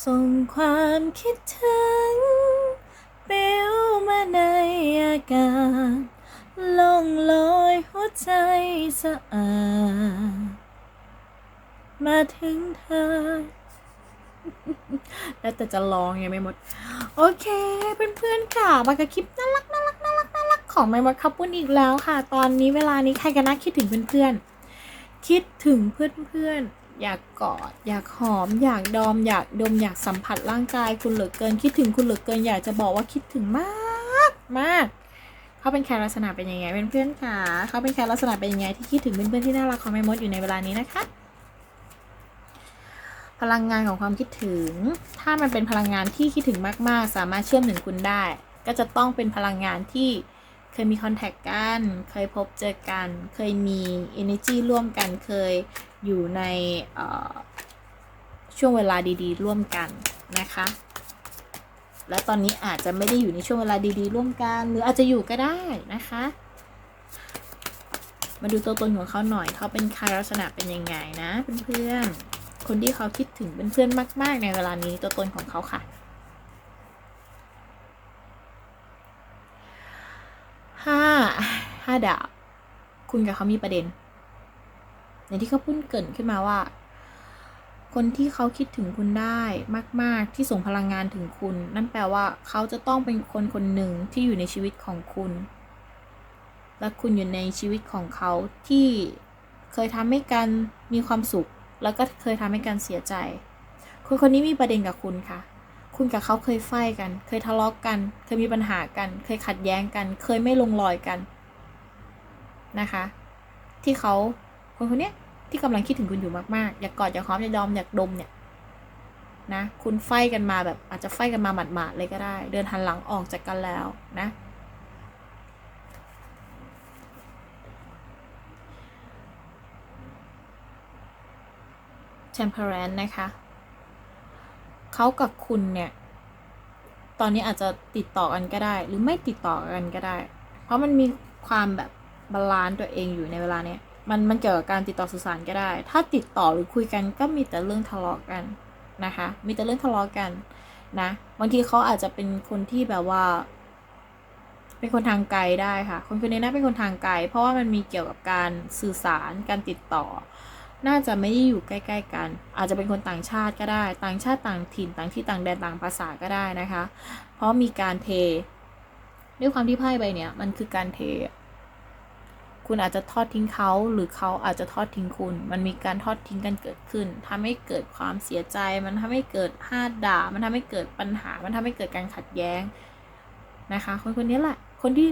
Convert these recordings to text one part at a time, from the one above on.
ส่งความคิดถึงปิวมาในอากาศล่องลอยหัวใจสะอาด มาถึงเธอ แล้วแต่จะร้องไงไม่หมด โอเคเพื่อนๆค่ะมากับคลิปน่ารักน่ารักน่ารักน่ารักของไม่หมดคับปุ้นอีกแล้วค่ะ ตอนนี้เวลานี้ใครกันนะคิดถึงเพื่อนๆ คิดถึงเพื่อนๆ อยากกอด อยากหอม อยากดอม อยากดม อยากสัมผัสร่างกายคุณเหลือเกิน คิดถึงคุณเหลือเกิน อยากจะบอกว่าคิดถึงมากมากเขาเป็นแครลักษณะเป็นยังไงเป็นเพื่อนๆค่ะเขาเป็นแครลักษณะเป็นยังไงที่คิดถึงเพื่อนๆที่น่ารักของแม่มดอยู่ในเวลานี้นะคะ พลังงานของความคิดถึง ถ้ามันเป็นพลังงานที่คิดถึงมากๆ สามารถเชื่อมถึงคุณได้ ก็จะต้องเป็นพลังงานที่เคยมีคอนแทคกัน เคยพบเจอกัน เคยมี energy ร่วมกัน เคย อยู่ในช่วงเวลาดีๆ ร่วมกันนะคะ และตอนนี้อาจจะไม่ได้อยู่ในช่วงเวลาดีๆ ร่วมกัน หรืออาจจะอยู่ก็ได้นะคะ มาดูตัวตนของเขาหน่อยเขาเป็นใครลักษณะเป็นยังไงนะเพื่อนๆคนที่เขาคิดถึงเป็นเพื่อนมาก ๆ ในเวลานี้ตัวตนของเขาค่ะ ห้าห้าดาบ คุณกับเขามีประเด็น อย่างที่เขาพูดเกินขึ้นมาว่า คนที่เขาคิดถึงคุณได้มาก ๆ ที่ส่งพลังงานถึงคุณ นั่นแปลว่าเขาจะต้องเป็นคนคนหนึ่งที่อยู่ในชีวิตของคุณ และคุณอยู่ในชีวิตของเขาที่เคยทำให้กันมีความสุข แล้วก็เคยทำให้กันเสียใจ คนคนนี้มีประเด็นกับคุณค่ะคุณกับเขาเคยไฟกัน เคยทะเลาะกกัน เคยมีปัญหากัน เคยขัดแย้งกัน เคยไม่ลงรอยกันนะคะ ที่เขาคนคนนี้ ที่กำลังคิดถึงคุณอยู่มากๆ อยากกอดอยากหอมอยากดอมอยากดมเนี่ยนะคุณไฟกันมาแบบอาจจะไฟกันมาหมาดๆเลยก็ได้ เดินหันหลังออกจากกันแล้วนะ temperance นะคะเขากับคุณเนี่ย ตอนนี้อาจจะติดต่อกันก็ได้ หรือไม่ติดต่อกันก็ได้ เพราะมันมีความแบบบาลานซ์ตัวเองอยู่ในเวลาเนี้ย มันมันเกี่ยวกับการติดต่อสื่อสารก็ได้ ถ้าติดต่อหรือคุยกันก็มีแต่เรื่องทะเลาะกันนะคะ มีแต่เรื่องทะเลาะกันนะ บางทีเขาอาจจะเป็นคนที่แบบว่า เป็นคนทางไกลได้ค่ะ คนคนนี้น่าเป็นคนทางไกล เพราะว่ามันมีเกี่ยวกับการสื่อสาร การติดต่อ น่าจะไม่ได้อยู่ใกล้ ๆ กัน อาจจะเป็นคนต่างชาติก็ได้ ต่างชาติต่างถิ่น ต่างที่ต่างแดนต่างภาษาก็ได้นะคะ เพราะมีการเท ด้วยความที่ไพ่ใบเนี้ยมันคือการเท คุณอาจจะทอดทิ้งเขาหรือเขาอาจจะทอดทิ้งคุณ มันมีการทอดทิ้งกันเกิดขึ้นทำให้เกิดความเสียใจ มันทำให้เกิดห้าด่า มันทำให้เกิดปัญหา มันทำให้เกิดการขัดแย้งนะคะ คนคนนี้แหละ คนที่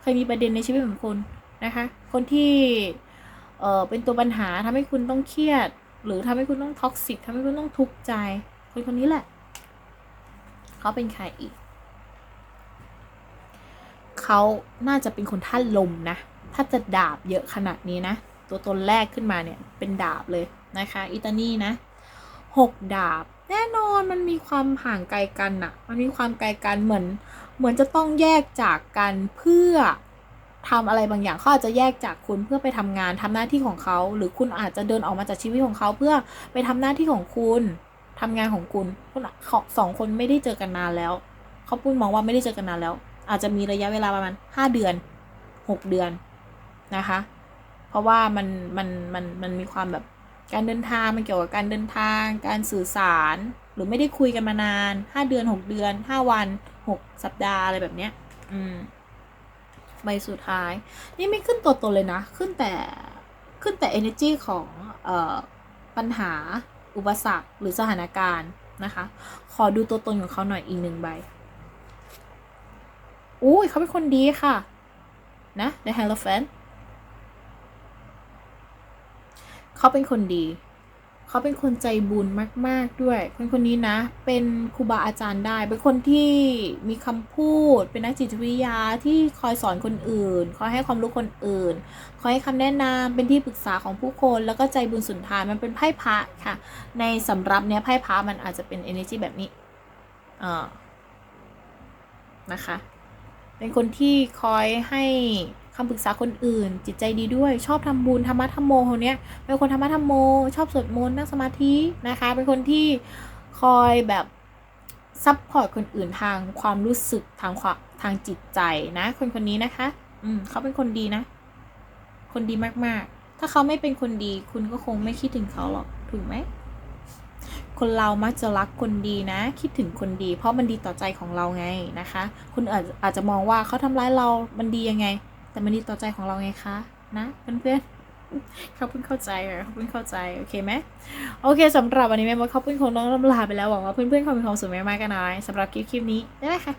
เคยมีประเด็นในชีวิตของคุณนะคะ คนที่เออเป็นตัวปัญหาทำให้คุณต้องเครียด หรือทำให้คุณต้องท็อกซิกทำให้คุณต้องทุกข์ใจ คนคนนี้แหละ เขาเป็นใครอีก เขาน่าจะเป็นคนท่านลมนะ ถ้าจะดาบเยอะขนาดนี้นะ ตัวตนแรกขึ้นมาเนี่ยเป็นดาบเลยนะคะ อิตานีนะหกดาบ แน่นอนมันมีความห่างไกลกันอะมันมีความไกลกันเหมือน เหมือนจะต้องแยกจากกันเพื่อทำอะไรบางอย่างเขาอาจจะแยกจากคุณเพื่อไปทำงานทำหน้าที่ของเขา หรือคุณอาจจะเดินออกมาจากชีวิตของเขาเพื่อไปทำหน้าที่ของคุณทำงานของคุณคุณสองคนไม่ได้เจอกันนานแล้ว เขาพูดมองว่าไม่ได้เจอกันนานแล้ว อาจจะมีระยะเวลาประมาณห้าเดือนหกเดือน นะคะ เพราะว่ามันมันมันมันมีความแบบการเดินทางมันเกี่ยวกับการเดินทาง การสื่อสาร หรือไม่ได้คุยกันมานานห้าเดือนหกเดือนห้าวันหกสัปดาห์อะไรแบบเนี้ย อืมใบสุดท้าย นี่ไม่ขึ้นตัวตนเลยนะ ขึ้นแต่ขึ้นแต่ energy ของเอ่อปัญหา อุปสรรคหรือสถานการณ์นะคะ ขอดูตัวตนของเขาหน่อยอีกหนึ่งใบอุ้ยเขาเป็นคนดีค่ะ นะ The Hierophant เขาเป็นคนดี เขาเป็นคนใจบุญมาก ๆด้วยคนคนนี้นะ เป็นครูบาอาจารย์ได้ เป็นคนที่มีคำพูด เป็นนักจิตวิทยาที่คอยสอนคนอื่น คอยให้ความรู้คนอื่น คอยให้คำแนะนำเป็นที่ปรึกษาของผู้คน แล้วก็ใจบุญสุนทาน มันเป็นไพ่พระค่ะ ในสำรับเนี้ยไพ่พระมันอาจจะเป็น energy แบบนี้อ่านะคะ เป็นคนที่คอยให้ คำปรึกษาคนอื่น จิตใจดีด้วย ชอบทำบุญธรรมะธรรมโมคนเนี้ยเป็นคนธรรมะธรรมโม ชอบสวดมนต์นั่งสมาธินะคะ เป็นคนที่คอยแบบซัพพอร์ตคนอื่นทางความรู้สึกทางความทางจิตใจนะ คนคนนี้นะคะ อืมเขาเป็นคนดีนะ คนดีมากๆ ถ้าเขาไม่เป็นคนดี คุณก็คงไม่คิดถึงเขาหรอกถูกไหมคนเรามักจะรักคนดีนะ คิดถึงคนดี เพราะมันดีต่อใจของเราไงนะคะ คุณอาจอาจจะมองว่าเขาทำร้ายเรา มันดียังไง แต่มันดีต่อใจของเราไงคะ นะเพื่อนๆเขาเพิ่งเข้าใจอะเขาเพิ่งเข้าใจ โอเคไหมโอเคสำหรับวันนี้แม่มดเขาเพิ่งคงต้องลาไปแล้วหวังว่าเพื่อนๆคงมีความสุขมากๆกันนะสำหรับคลิปคลิปนี้ได้ไหมคะ